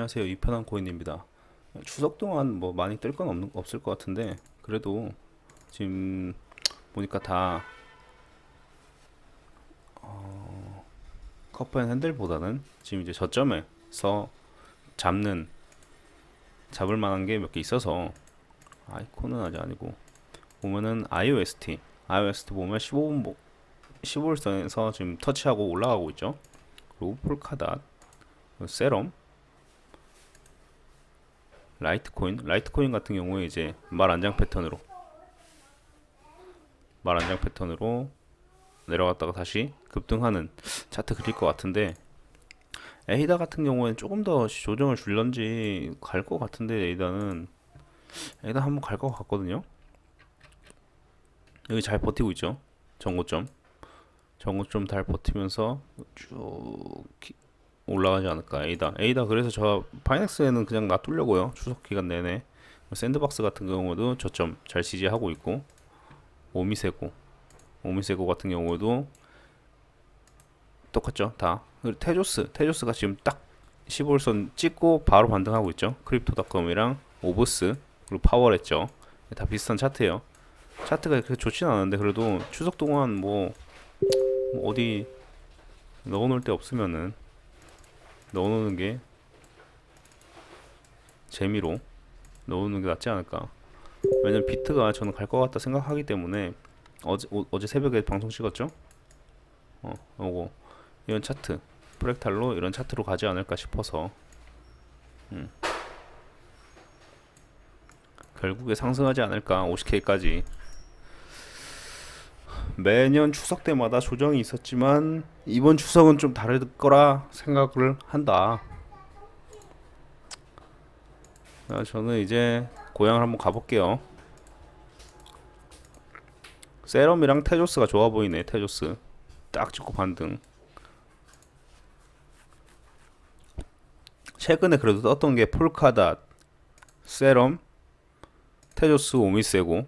안녕하세요. 이편한 코인입니다. 추석 동안 뭐 많이 뜰 건 없을 것 같은데 그래도 지금 보니까 다 어, 커프앤 핸들보다는 지금 이제 저점에서 잡는 잡을 만한 게 몇 개 있어서 아이콘은 아직 아니고 보면은 IOST IOST 보면 15분 15일선에서 지금 터치하고 올라가고 있죠. 그리고 폴카닷, 세럼, 라이트코인, 라이트코인 같은 경우에 이제 말 안장 패턴으로 말 안장 패턴으로 내려갔다가 다시 급등하는 차트 그릴 것 같은데 에이다 같은 경우에는 조금 더 조정을 줄런지 갈 것 같은데 에이다는 에이다 한번 갈 것 같거든요. 여기 잘 버티고 있죠. 정고점. 정고점 잘 버티면서 쭉 기- 올라가지 않을까. 에이다. 에이다 그래서 저 파이넥스에는 그냥 놔두려고요. 추석 기간 내내. 샌드박스 같은 경우도 저점 잘 지지하고 있고 오미세고 오미세고 같은 경우도 똑같죠 다. 테조스 테조스가 지금 딱 15일선 찍고 바로 반등하고 있죠. 크립토닷컴이랑 오브스 그리고 파워랬죠. 다 비슷한 차트예요. 차트가 그렇게 좋진 않은데 그래도 추석 동안 뭐, 뭐 어디 넣어놓을 데 없으면은 넣어놓는 게 재미로 넣어놓는 게 낫지 않을까. 왜냐면 비트가 저는 갈 것 같다 생각하기 때문에 어제 오- 어제 새벽에 방송 찍었죠. 어, 요거 이런 차트 프랙탈로 이런 차트로 가지 않을까 싶어서 음. 결국에 상승하지 않을까 50K까지 매년 추석 때마다 조정이 있었지만 이번 추석은 좀 다를 거라 생각을 한다. 아, 저는 이제 고향을 한번 가볼게요. 세럼이랑 테조스가 좋아 보이네. 테조스 딱 찍고 반등. 최근에 그래도 떴던 게 폴카닷, 세럼, 테조스 오미세고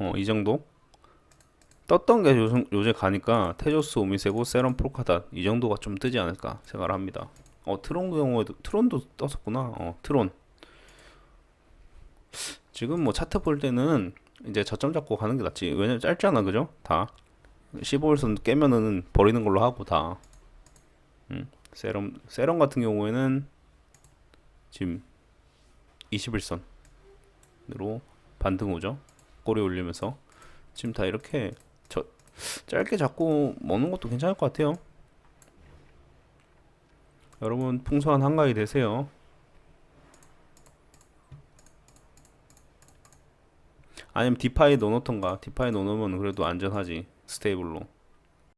어, 이 정도? 떴던 게 요즘, 요새 가니까 테조스 오미세고 세럼 프로카닷 이 정도가 좀 뜨지 않을까 생각을 합니다. 어, 트론 경우에도 트론도 떴었구나. 어, 트론. 지금 뭐 차트 볼 때는 이제 저점 잡고 가는 게 낫지. 왜냐면 짧잖아, 그죠? 다 15일선 깨면은 버리는 걸로 하고 다. 음, 세럼 세럼 같은 경우에는 지금 21선으로 반등 오죠. 꼬리 올리면서 지금 다 이렇게 저 짧게 잡고 먹는 것도 괜찮을 것 같아요. 여러분 풍성한 한가위 되세요. 아니면 디파이 넣어놓던가 디파이 넣어놓으면 그래도 안전하지 스테이블로